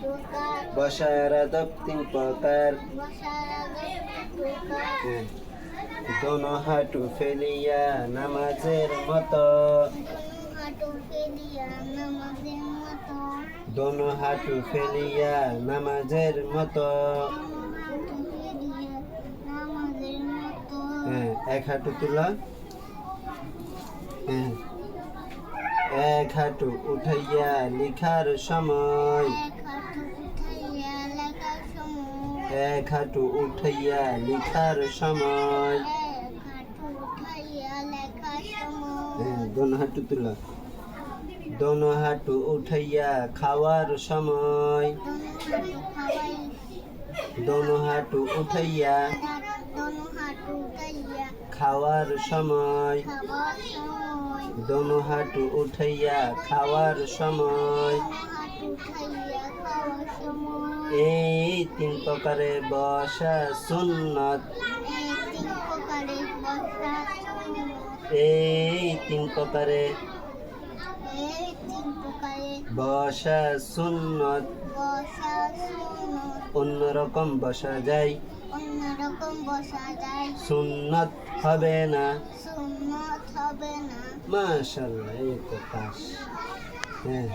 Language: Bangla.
প্রকার বসার প্রকার। দোনো হাঁটু ফেলিয়া নামাজের মতো দোনো হাঁটু ফেলিয়া নামাজের মতো এক হাঁটু তুলা হ্যাঁ হাঁটু উঠাইয়া লিখার সময়। এক হাঁটু উঠাইয়া লেখার সময়। হ্যাঁ দোনো হাঁটু তুলা। দোনো হাঁটু উঠাইয়া খাওয়ার সময়। দোনো হাঁটু উঠাইয়া খাওয়ার সময়। খাবার সময় দোনো হাঁটু উঠাইয়া খাওয়ার সময়। এই তিন প্রকারে বসা সুন্নত। এই তিন প্রকারে বসা সুন্নত। অন্যরকম বসা যায়। অন্যরকম বসা যায়। সুন্নত হবে না? সুন্নত হবে না। মাশাল্লাহ এই তো পাস। হ্যাঁ।